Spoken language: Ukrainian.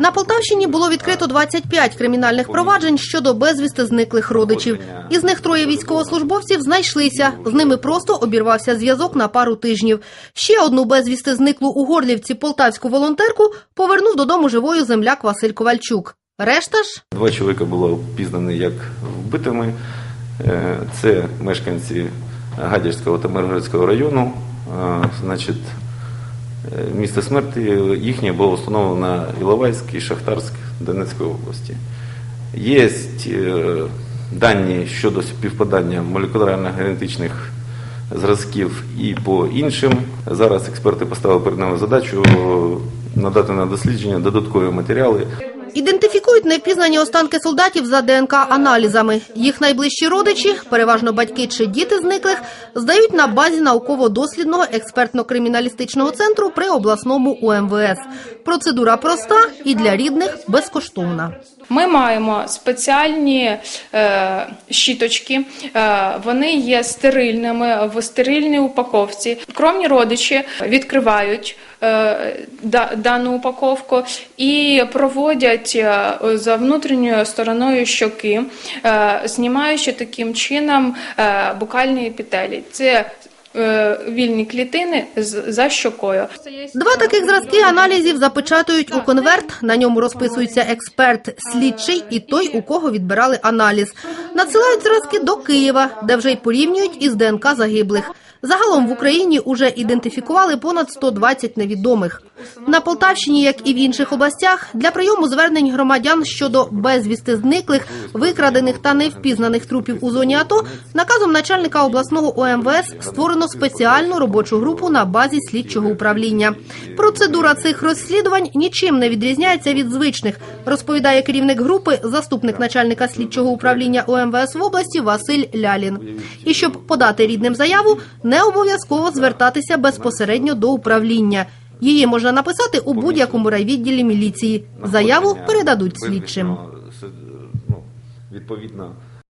На Полтавщині було відкрито 25 кримінальних проваджень щодо безвісти зниклих родичів. Із них троє військовослужбовців знайшлися. З ними просто обірвався зв'язок на пару тижнів. Ще одну безвісти зниклу у Горлівці полтавську волонтерку повернув додому живою земляк Василь Ковальчук. Решта ж Два чоловіка було впізнані як вбитими. Е, Це мешканці Гадяцького та Миргородського району. Е, Значить, місце смерті їхнє було встановлено на Іловайськ і Шахтарськ Донецької області. Є е, дані щодо співпадання молекулярно-генетичних зразків і по іншим. Зараз експерти поставили перед нами задачу надати на дослідження додаткові матеріали. Ідентифікують невпізнані останки солдатів за ДНК-аналізами. Їх найближчі родичі, переважно батьки чи діти зниклих, здають на базі науково-дослідного експертно-криміналістичного центру при обласному УМВС. Процедура проста і для рідних безкоштовна. Ми маємо спеціальні е, щіточки, е, вони є стерильними в стерильній упаковці. Кровні родичі відкривають е, дану упаковку і проводять за внутрішньою стороною щоки, е, знімаючи таким чином е, букальні епітелі. Це е, вільні клітини за щокою. Два таких зразки аналізів запечатують у конверт. На ньому розписується експерт, слідчий і той, у кого відбирали аналіз. Надсилають зразки до Києва, де вже й порівнюють із ДНК загиблих. Загалом в Україні уже ідентифікували понад 120 невідомих. На Полтавщині, як і в інших областях, для прийому звернень громадян щодо безвісти зниклих, викрадених та невпізнаних трупів у зоні АТО, наказом начальника обласного ОМВС створено спеціальну робочу групу на базі слідчого управління. Процедура цих розслідувань нічим не відрізняється від звичних, розповідає керівник групи, заступник начальника слідчого управління ОМВС в області Василь Лялін. І щоб подати рідним заяву, не обов'язково звертатися безпосередньо до управління. Її можна написати у будь-якому райвідділі міліції. Заяву передадуть слідчим. ну, відповідно